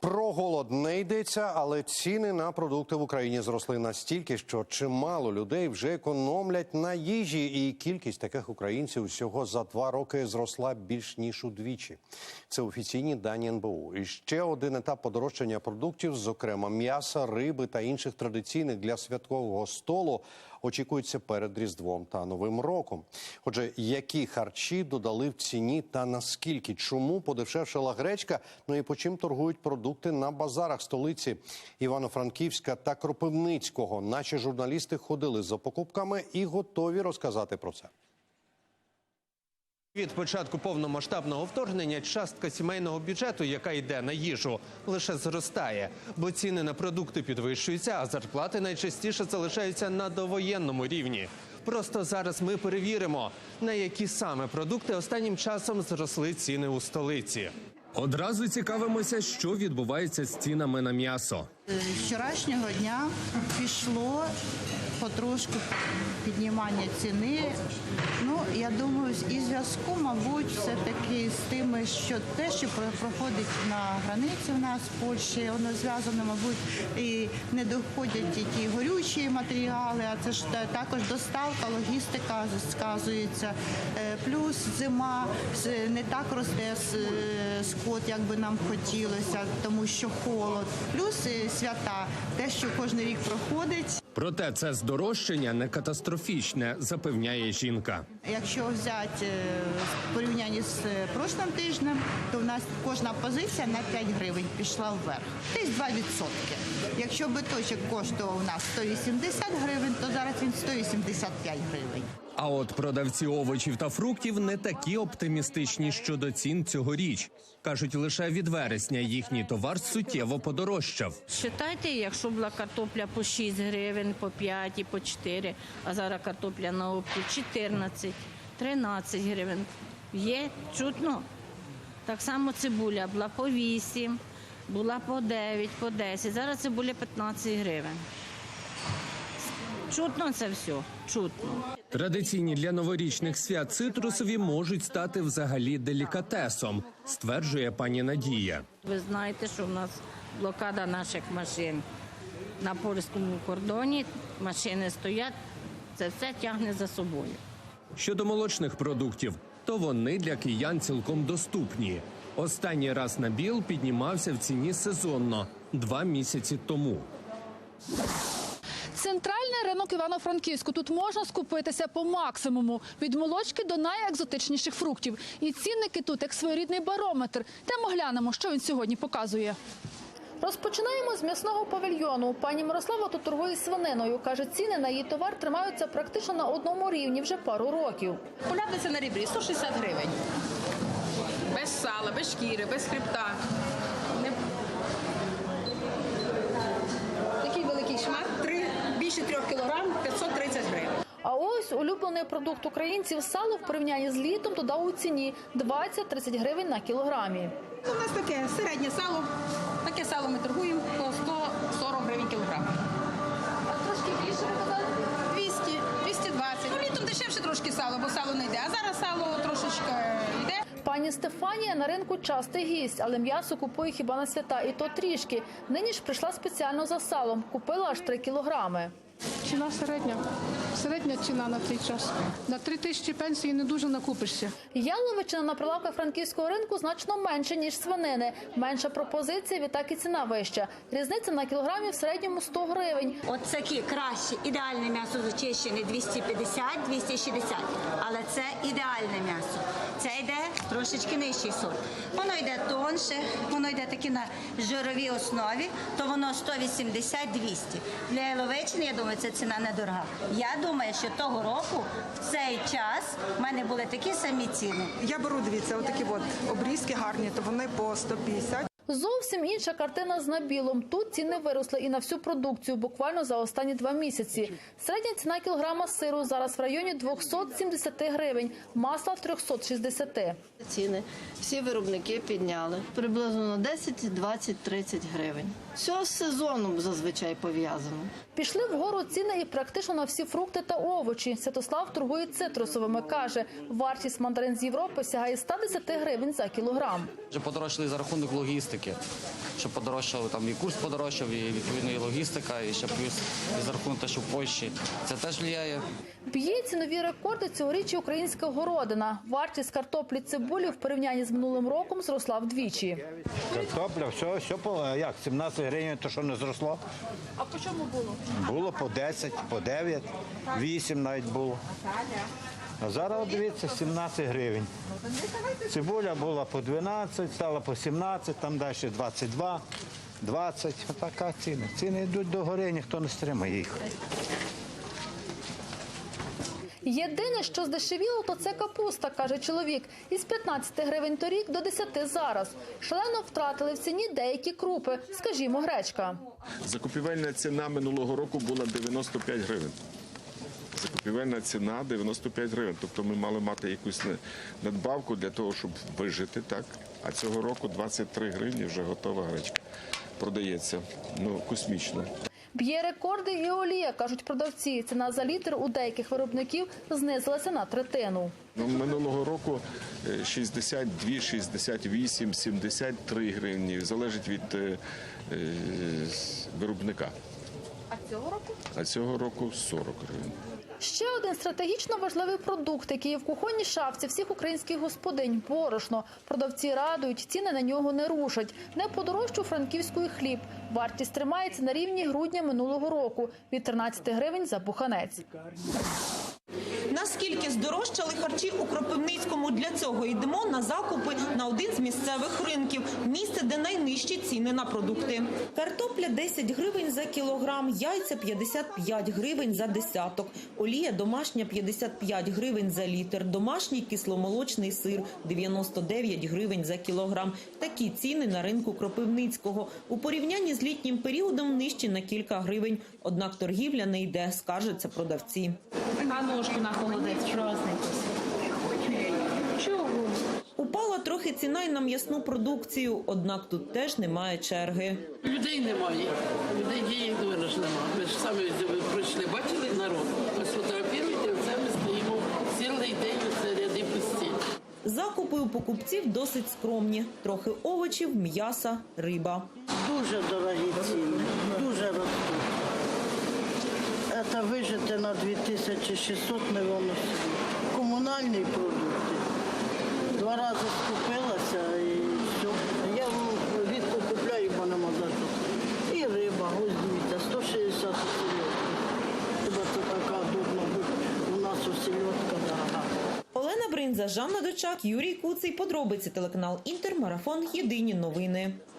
Про голод не йдеться, але ціни на продукти в Україні зросли настільки, що чимало людей вже економлять на їжі, і кількість таких українців всього за два роки зросла більш ніж удвічі. Це офіційні дані НБУ. І ще один етап подорожчання продуктів, зокрема м'яса, риби та інших традиційних для святкового столу, очікується перед Різдвом та Новим роком. Отже, які харчі додали в ціні та наскільки? Чому подешевшала гречка? Ну і по чим торгують продукти на базарах столиці Івано-Франківська та Кропивницького? Наші журналісти ходили за покупками і готові розказати про це. Від початку повномасштабного вторгнення частка сімейного бюджету, яка йде на їжу, лише зростає, бо ціни на продукти підвищуються, а зарплати найчастіше залишаються на довоєнному рівні. Просто зараз ми перевіримо, на які саме продукти останнім часом зросли ціни у столиці. Одразу цікавимося, що відбувається з цінами на м'ясо. З вчорашнього дня пішло потрошку піднімання ціни. Ну, я думаю, і зв'язку, мабуть, все-таки з тими, що те, що проходить на границі у нас в Польщі, воно зв'язано, мабуть, і не доходять і ті горючі матеріали, а це ж також доставка, логістика сказується. Е, Плюс зима не так росте е, скот, як би нам хотілося, тому що холод. Плюс е, свята, те, що кожен рік проходить. Проте це здорожчання не катастрофічне, запевняє жінка. Якщо взяти е, в порівнянні з е, прошлим тижнем, то в нас кожна позиція на 5 гривень пішла вверх. Десь 2%. Якщо биточок коштував у нас 180 гривень, то зараз він 185 гривень. А от продавці овочів та фруктів не такі оптимістичні щодо цін цьогоріч. кажуть, лише від вересня їхній товар суттєво подорожчав. Считайте, якщо була картопля по 6 гривень, по 5 і по 4, а зараз картопля на опті 14, 13 гривень. Є чутно. Так само цибуля була по 8, була по 9, по 10. Зараз цибуля 15 гривень. Чутно це все, чутно. Традиційні для новорічних свят цитрусові можуть стати взагалі делікатесом, стверджує пані Надія. Ви знаєте, що в нас блокада наших машин на польському кордоні. Машини стоять, це все тягне за собою. Щодо молочних продуктів, то вони для киян цілком доступні. Останній раз набіл піднімався в ціні сезонно два місяці тому. Центральний ринок Івано-Франківську. Тут можна скупитися по максимуму від молочки до найекзотичніших фруктів. І цінники тут як своєрідний барометр. Темо глянемо, що він сьогодні показує. Розпочинаємо з м'ясного павільйону. Пані Мирослава тут торгує свининою. Каже, ціни на її товар тримаються практично на одному рівні вже пару років. Полядниця на ребрі 160 гривень. Без сала, без шкіри, без хребта. Не... Такий великий шмат, три, більше трьох кілограм, 530 гривень. А ось улюблений продукт українців сало в порівнянні з літом додав у ціні 20-30 гривень на кілограмі. У нас таке середнє сало. Сало ми торгуємо по 140 гривень кілограм. А трошки більше 200, 220. Ну, літом дешевше трошки сало, бо сало не йде. А зараз сало трошечки йде. Пані Стефанія на ринку частий гість, але м'ясо купує хіба на свята, і то трішки. Нині ж прийшла спеціально за салом, купила аж 3 кілограми. Ціна середня. Середня ціна на цей час. На три тисячі пенсії не дуже накупишся. Яловичина на прилавках франківського ринку значно менше, ніж свинини. Менша пропозиція, відтак і ціна вища. Різниця на кілограмі в середньому 100 гривень. От такі кращі, ідеальне м'ясо зачищене 250-260, але це ідеальне м'ясо. Це йде трошечки нижчий сорт. Воно йде тонше, воно йде такі на жировій основі, то воно 180-200. Для яловичини, я думаю, це ціна недорога. Я думаю, що того року в цей час в мене були такі самі ціни. Я беру, дивіться, отакі от обрізки гарні, то вони по 150. Зовсім інша картина з набілом. Тут ціни виросли і на всю продукцію буквально за останні два місяці. Середня ціна кілограма сиру зараз в районі 270 гривень, масла 360. Ціни всі виробники підняли приблизно на 10, 20, 30 гривень. Все з сезоном зазвичай пов'язано. Пішли вгору ціни і практично на всі фрукти та овочі. Святослав торгує цитрусовими. Каже, вартість мандарин з Європи сягає 110 гривень за кілограм. Вже подорожчали за рахунок логістики. Таке. Що подорожчало там і курс подорожчав, і відповідно і логістика, і ще плюс із рахунку, що в Польщі це теж впливає. Б'є цінові рекорди цьогоріч українська городина. Вартість картоплі цибулі в порівнянні з минулим роком зросла вдвічі. Картопля, все, все по як 17 гривень, то що не зросло. А по чому було? Було по 10, по 9, 8 навіть було. А зараз дивіться 17 гривень. Цибуля була по 12, стала по 17, там далі 22, 20. Отака ціна. Ціни йдуть до гори, ніхто не стримає їх. Єдине, що здешевіло, то це капуста, каже чоловік. Із 15 гривень торік до 10 зараз. Шалено втратили в ціні деякі крупи, скажімо, гречка. Закупівельна ціна минулого року була 95 гривень. Закупівельна ціна 95 гривень. Тобто ми мали мати якусь надбавку для того, щоб вижити, так? А цього року 23 гривні вже готова гречка. Продається. Ну, космічно. Б'є рекорди і олія, кажуть продавці. Ціна за літр у деяких виробників знизилася на третину. Ну, минулого року е, 62, 68, 73 гривні. Залежить від е, е, виробника. А цього року? А цього року 40 гривень. Ще один стратегічно важливий продукт, який є в кухонній шафці всіх українських господинь – борошно. Продавці радують, ціни на нього не рушать. Не подорожчу франківської хліб. Вартість тримається на рівні грудня минулого року – від 13 гривень за буханець. Наскільки здорожчали харчі у Кропивницькому? Для цього йдемо на закупи на один з місцевих ринків. Місце, де найнижчі ціни на продукти. Картопля 10 гривень за кілограм, яйця 55 гривень за десяток, олія домашня 55 гривень за літр, домашній кисломолочний сир 99 гривень за кілограм. Такі ціни на ринку Кропивницького. У порівнянні з літнім періодом нижчі на кілька гривень. Однак торгівля не йде, скаржаться продавці. А ножку на холодець праздник. Чого? Упала трохи ціна й на м'ясну продукцію, однак тут теж немає черги. Людей немає. Людей дієк думаю, ж немає. Ви ж самі пройшли, бачили народ. Ви сфотографіруєте, оце ми стоїмо цілий день, це ряди пусті. Закупи у покупців досить скромні. Трохи овочів, м'яса, риба. Дуже дорогі ціни, дуже ростуть. Це вижити на 2600 не воно. Комунальні продукти. Два рази скупилася і все. Я рідко купляю, бо нема за що. І риба, дивіться, 160 у сільотки. Хіба це така дурно бути? У нас у сільотка дорога. Олена Бринза, Жанна Дочак, Юрій Куций. Подробиці телеканал Інтер. Марафон. Єдині новини.